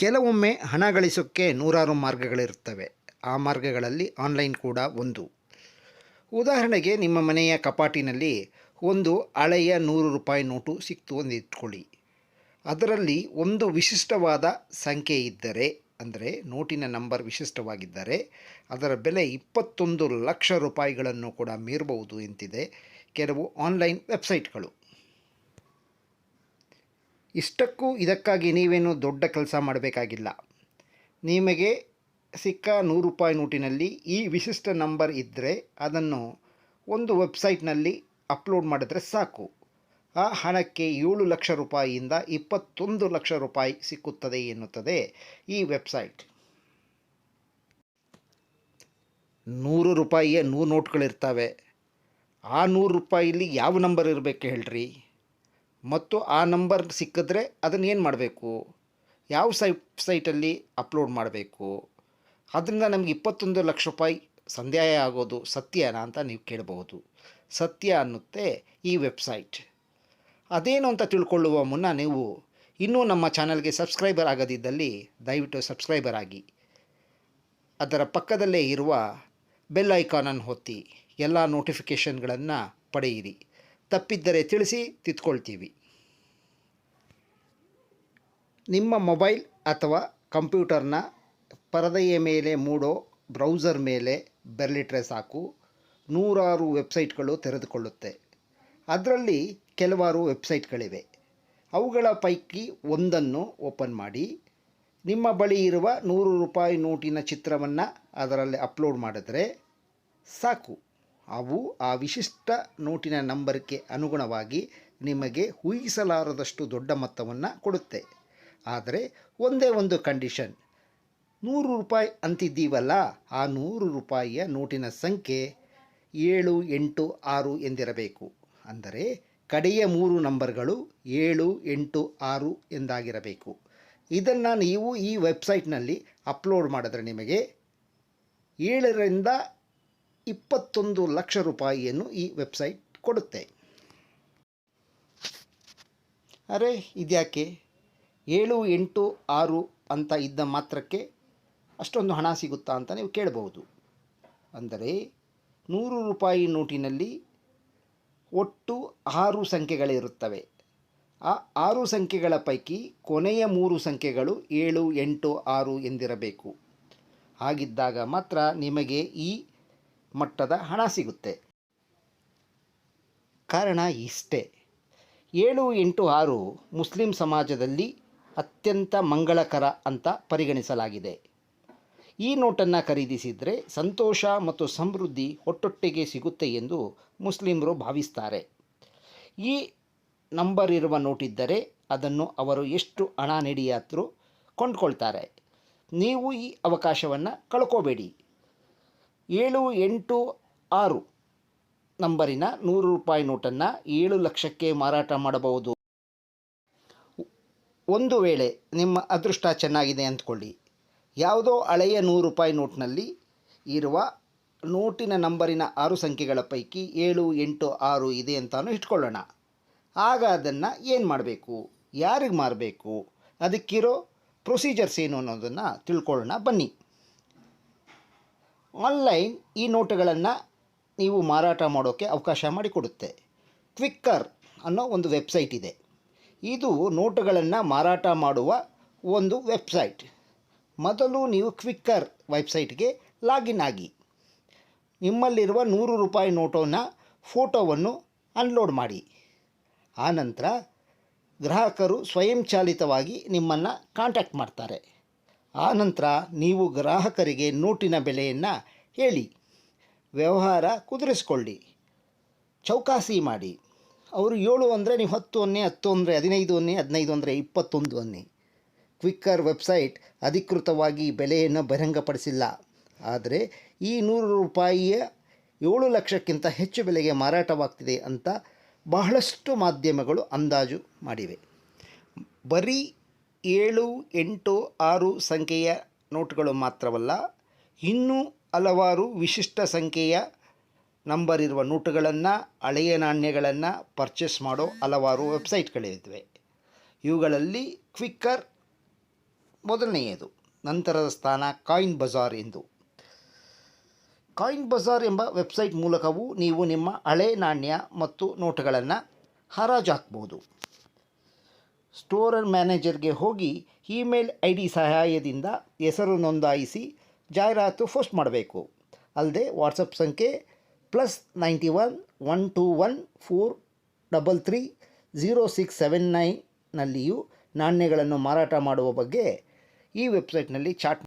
ಕೆಲವೊಮ್ಮೆ ಹಣ ಗಳಿಸೋಕ್ಕೆ ನೂರಾರು ಮಾರ್ಗಗಳಿರುತ್ತವೆ. ಆ ಮಾರ್ಗಗಳಲ್ಲಿ ಆನ್ಲೈನ್ ಕೂಡ ಒಂದು. ಉದಾಹರಣೆಗೆ ನಿಮ್ಮ ಮನೆಯ ಕಪಾಟಿನಲ್ಲಿ ಒಂದು ಹಳೆಯ ನೂರು ರೂಪಾಯಿ ನೋಟು ಸಿಕ್ತು ಒಂದಿಟ್ಕೊಳ್ಳಿ ಅದರಲ್ಲಿ ಒಂದು ವಿಶಿಷ್ಟವಾದ ಸಂಖ್ಯೆ ಇದ್ದರೆ, ಅಂದರೆ ನೋಟಿನ ನಂಬರ್ ವಿಶಿಷ್ಟವಾಗಿದ್ದರೆ, ಅದರ ಬೆಲೆ ಇಪ್ಪತ್ತೊಂದು ಲಕ್ಷ ರೂಪಾಯಿಗಳನ್ನು ಕೂಡ ಮೀರಬಹುದು ಎಂತಿದೆ ಕೆಲವು ಆನ್ಲೈನ್ ವೆಬ್ಸೈಟ್ಗಳು. ಇಷ್ಟಕ್ಕೂ ಇದಕ್ಕಾಗಿ ನೀವೇನು ದೊಡ್ಡ ಕೆಲಸ ಮಾಡಬೇಕಾಗಿಲ್ಲ. ನಿಮಗೆ ಸಿಕ್ಕ ನೂರು ರೂಪಾಯಿ ನೋಟಿನಲ್ಲಿ ಈ ವಿಶಿಷ್ಟ ನಂಬರ್ ಇದ್ದರೆ ಅದನ್ನು ಒಂದು ವೆಬ್ಸೈಟ್ನಲ್ಲಿ ಅಪ್ಲೋಡ್ ಮಾಡಿದ್ರೆ ಸಾಕು. ಆ ಹಣಕ್ಕೆ ಏಳು ಲಕ್ಷ ರೂಪಾಯಿಯಿಂದ ಇಪ್ಪತ್ತೊಂದು ಲಕ್ಷ ರೂಪಾಯಿ ಸಿಕ್ಕುತ್ತದೆ ಎನ್ನುತ್ತದೆ ಈ ವೆಬ್ಸೈಟ್. ನೂರು ರೂಪಾಯಿಯ ನೂರು ನೋಟ್ಗಳಿರ್ತವೆ. ಆ ನೂರು ರೂಪಾಯಿಲಿ ಯಾವ ನಂಬರ್ ಇರಬೇಕು ಹೇಳ್ರಿ? ಮತ್ತು ಆ ನಂಬರ್ ಸಿಕ್ಕಿದ್ರೆ ಅದನ್ನು ಏನು ಮಾಡಬೇಕು? ಯಾವ ಸೈ ಸೈಟಲ್ಲಿ ಅಪ್ಲೋಡ್ ಮಾಡಬೇಕು? ಅದರಿಂದ ನಮಗೆ ಇಪ್ಪತ್ತೊಂದು ಲಕ್ಷ ರೂಪಾಯಿ ಸಂಧ್ಯಾಯ ಆಗೋದು ಸತ್ಯನಾ ಅಂತ ನೀವು ಕೇಳಬಹುದು. ಸತ್ಯ ಅನ್ನುತ್ತೆ ಈ ವೆಬ್ಸೈಟ್. ಅದೇನು ಅಂತ ತಿಳ್ಕೊಳ್ಳುವ ಮುನ್ನ ನೀವು ಇನ್ನೂ ನಮ್ಮ ಚಾನಲ್ಗೆ ಸಬ್ಸ್ಕ್ರೈಬರ್ ಆಗದಿದ್ದಲ್ಲಿ ದಯವಿಟ್ಟು ಸಬ್ಸ್ಕ್ರೈಬರ್ ಆಗಿ. ಅದರ ಪಕ್ಕದಲ್ಲೇ ಇರುವ ಬೆಲ್ ಐಕಾನನ್ನು ಹೊತ್ತಿ ಎಲ್ಲ ನೋಟಿಫಿಕೇಷನ್ಗಳನ್ನು ಪಡೆಯಿರಿ. ತಪ್ಪಿದ್ದರೆ ತಿಳಿಸಿ ತಿದ್ಕೊಳ್ತೀವಿ. ನಿಮ್ಮ ಮೊಬೈಲ್ ಅಥವಾ ಕಂಪ್ಯೂಟರ್ನ ಪರದೆಯ ಮೇಲೆ ಮೂಡೋ ಬ್ರೌಸರ್ ಮೇಲೆ ಬೆರಳಿಟ್ರೆ ಸಾಕು. ನೂರಾರು ವೆಬ್ಸೈಟ್ಗಳು ತೆರೆದುಕೊಳ್ಳುತ್ತೆ. ಅದರಲ್ಲಿ ಕೆಲವಾರು ವೆಬ್ಸೈಟ್ಗಳಿವೆ. ಅವುಗಳ ಪೈಕಿ ಒಂದನ್ನು ಓಪನ್ ಮಾಡಿ. ನಿಮ್ಮ ಬಳಿ ಇರುವ ನೂರು ರೂಪಾಯಿ ನೋಟಿನ ಚಿತ್ರವನ್ನು ಅದರಲ್ಲಿ ಅಪ್ಲೋಡ್ ಮಾಡಿದ್ರೆ ಸಾಕು. ಅವು ಆ ವಿಶಿಷ್ಟ ನೋಟಿನ ನಂಬರ್ಗೆ ಅನುಗುಣವಾಗಿ ನಿಮಗೆ ಊಹಿಸಲಾರದಷ್ಟು ದೊಡ್ಡ ಮೊತ್ತವನ್ನು ಕೊಡುತ್ತೆ. ಆದರೆ ಒಂದೇ ಒಂದು ಕಂಡೀಷನ್. ನೂರು ರೂಪಾಯಿ ಅಂತಿದ್ದೀವಲ್ಲ, ಆ ನೂರು ರೂಪಾಯಿಯ ನೋಟಿನ ಸಂಖ್ಯೆ ಏಳು, ಎಂಟು, ಆರು ಎಂದಿರಬೇಕು. ಅಂದರೆ ಕಡೆಯ ಮೂರು ನಂಬರ್ಗಳು ಏಳು, ಎಂಟು, ಆರು ಎಂದಾಗಿರಬೇಕು. ಇದನ್ನು ನೀವು ಈ ವೆಬ್ಸೈಟ್ನಲ್ಲಿ ಅಪ್ಲೋಡ್ ಮಾಡಿದ್ರೆ ನಿಮಗೆ ಏಳರಿಂದ ಇಪ್ಪತ್ತೊಂದು ಲಕ್ಷ ರೂಪಾಯಿಯನ್ನು ಈ ವೆಬ್ಸೈಟ್ ಕೊಡುತ್ತೆ. ಅರೆ, ಇದ್ಯಾಕೆ? ಏಳು ಎಂಟು ಆರು ಅಂತ ಇದ್ದ ಮಾತ್ರಕ್ಕೆ ಅಷ್ಟೊಂದು ಹಣ ಸಿಗುತ್ತಾ ಅಂತ ನೀವು ಕೇಳಬಹುದು. ಅಂದರೆ ನೂರು ರೂಪಾಯಿ ನೋಟಿನಲ್ಲಿ ಒಟ್ಟು ಆರು ಸಂಖ್ಯೆಗಳಿರುತ್ತವೆ. ಆ ಆರು ಸಂಖ್ಯೆಗಳ ಪೈಕಿ ಕೊನೆಯ ಮೂರು ಸಂಖ್ಯೆಗಳು ಏಳು ಎಂಟು ಆರು ಎಂದಿರಬೇಕು. ಹಾಗಿದ್ದಾಗ ಮಾತ್ರ ನಿಮಗೆ ಈ ಮಟ್ಟದ ಹಣ ಸಿಗುತ್ತೆ. ಕಾರಣ ಇಷ್ಟೇ. ಏಳು ಎಂಟು ಆರು ಮುಸ್ಲಿಂ ಸಮಾಜದಲ್ಲಿ ಅತ್ಯಂತ ಮಂಗಳಕರ ಅಂತ ಪರಿಗಣಿಸಲಾಗಿದೆ. ಈ ನೋಟನ್ನು ಖರೀದಿಸಿದರೆ ಸಂತೋಷ ಮತ್ತು ಸಮೃದ್ಧಿ ಒಟ್ಟೊಟ್ಟಿಗೆ ಸಿಗುತ್ತೆ ಎಂದು ಮುಸ್ಲಿಮರು ಭಾವಿಸ್ತಾರೆ. ಈ ನಂಬರ್ ಇರುವ ನೋಟಿದ್ದರೆ ಅದನ್ನು ಅವರು ಎಷ್ಟು ಹಣ ನೀಡಿಯಾದರೂ ಕೊಂಡ್ಕೊಳ್ತಾರೆ. ನೀವು ಈ ಅವಕಾಶವನ್ನು ಕಳ್ಕೋಬೇಡಿ. ಏಳು ಎಂಟು ಆರು ನಂಬರಿನ ನೂರು ರೂಪಾಯಿ ನೋಟನ್ನು ಏಳು ಲಕ್ಷಕ್ಕೆ ಮಾರಾಟ ಮಾಡಬಹುದು. ಒಂದು ವೇಳೆ ನಿಮ್ಮ ಅದೃಷ್ಟ ಚೆನ್ನಾಗಿದೆ ಅಂದ್ಕೊಳ್ಳಿ. ಯಾವುದೋ ಹಳೆಯ ನೂರು ರೂಪಾಯಿ ನೋಟ್ನಲ್ಲಿ ಇರುವ ನೋಟಿನ ನಂಬರಿನ ಆರು ಸಂಖ್ಯೆಗಳ ಪೈಕಿ ಏಳು ಎಂಟು ಆರು ಇದೆ ಅಂತಾನು ಇಟ್ಕೊಳ್ಳೋಣ. ಆಗ ಅದನ್ನು ಏನು ಮಾಡಬೇಕು? ಯಾರಿಗೆ ಮಾರಬೇಕು? ಅದಕ್ಕಿರೋ ಪ್ರೊಸೀಜರ್ಸ್ ಏನು ಅನ್ನೋದನ್ನು ತಿಳ್ಕೊಳ್ಳೋಣ ಬನ್ನಿ. ಆನ್ಲೈನ್ ಈ ನೋಟುಗಳನ್ನು ನೀವು ಮಾರಾಟ ಮಾಡೋಕ್ಕೆ ಅವಕಾಶ ಮಾಡಿಕೊಡುತ್ತೆ. ಕ್ವಿಕ್ಕರ್ ಅನ್ನೋ ಒಂದು ವೆಬ್ಸೈಟ್ ಇದೆ. ಇದು ನೋಟುಗಳನ್ನು ಮಾರಾಟ ಮಾಡುವ ಒಂದು ವೆಬ್ಸೈಟ್. ಮೊದಲು ನೀವು ಕ್ವಿಕ್ಕರ್ ವೆಬ್ಸೈಟ್ಗೆ ಲಾಗಿನ್ ಆಗಿ. ನಿಮ್ಮಲ್ಲಿರುವ ನೂರು ರೂಪಾಯಿ ನೋಟೋನ ಫೋಟೋವನ್ನು ಅನ್ಲೋಡ್ ಮಾಡಿ. ಆನಂತರ ಗ್ರಾಹಕರು ಸ್ವಯಂಚಾಲಿತವಾಗಿ ನಿಮ್ಮನ್ನು ಕಾಂಟ್ಯಾಕ್ಟ್ ಮಾಡ್ತಾರೆ. ಆನಂತರ ನೀವು ಗ್ರಾಹಕರಿಗೆ ನೋಟಿನ ಬೆಲೆಯನ್ನು ಹೇಳಿ. ವ್ಯವಹಾರ ಕುದುರಿಸ್ಕೊಳ್ಳಿ. ಚೌಕಾಸಿ ಮಾಡಿ. ಅವರು ಏಳು ಅಂದರೆ ನೀವು ಹತ್ತು ಅನ್ನಿ ಹತ್ತು ಅಂದರೆ ಹದಿನೈದು ಅನ್ನಿ ಹದಿನೈದು ಅಂದರೆ ಇಪ್ಪತ್ತೊಂದು ಅನ್ನಿ. ಕ್ವಿಕ್ಕರ್ ವೆಬ್ಸೈಟ್ ಅಧಿಕೃತವಾಗಿ ಬೆಲೆಯನ್ನು ಬಹಿರಂಗಪಡಿಸಿಲ್ಲ. ಆದರೆ ಈ ನೂರು ರೂಪಾಯಿಯ ಏಳು ಲಕ್ಷಕ್ಕಿಂತ ಹೆಚ್ಚು ಬೆಲೆಗೆ ಮಾರಾಟವಾಗ್ತಿದೆ ಅಂತ ಬಹಳಷ್ಟು ಮಾಧ್ಯಮಗಳು ಅಂದಾಜು ಮಾಡಿವೆ. ಬರೀ ಏಳು, ಎಂಟು, ಆರು ಸಂಖ್ಯೆಯ ನೋಟುಗಳು ಮಾತ್ರವಲ್ಲ, ಇನ್ನೂ ಹಲವಾರು ವಿಶಿಷ್ಟ ಸಂಖ್ಯೆಯ ನಂಬರ್ ಇರುವ ನೋಟುಗಳನ್ನು ಹಳೆಯ ನಾಣ್ಯಗಳನ್ನು ಪರ್ಚೇಸ್ ಮಾಡೋ ಹಲವಾರು ವೆಬ್ಸೈಟ್ಗಳಿವೆ ಇವುಗಳಲ್ಲಿ ಕ್ವಿಕ್ಕರ್ ಮೊದಲನೆಯದು, ನಂತರದ ಸ್ಥಾನ ಕಾಯಿನ್ ಬಜಾರ್ ಎಂದು. ಕಾಯಿನ್ ಬಜಾರ್ ಎಂಬ ವೆಬ್ಸೈಟ್ ಮೂಲಕವೂ ನೀವು ನಿಮ್ಮ ಹಳೆ ನಾಣ್ಯ ಮತ್ತು ನೋಟುಗಳನ್ನು ಹರಾಜು ಹಾಕ್ಬೋದು. ಸ್ಟೋರ್ ಮ್ಯಾನೇಜರ್ಗೆ ಹೋಗಿ ಇಮೇಲ್ ಐ ಡಿ ಸಹಾಯದಿಂದ ಹೆಸರು ನೋಂದಾಯಿಸಿ ಜಾಹೀರಾತು ಪೋಸ್ಟ್ ಮಾಡಬೇಕು. ಅಲ್ಲದೆ ವಾಟ್ಸಪ್ ಸಂಖ್ಯೆ plus ninety one one two one, four double three zero six seven ನೈನ್ನಲ್ಲಿಯೂ ನಾಣ್ಯಗಳನ್ನು ಮಾರಾಟ ಮಾಡುವ ಬಗ್ಗೆ ಈ ವೆಬ್ಸೈಟ್ನಲ್ಲಿ ಚಾಟ್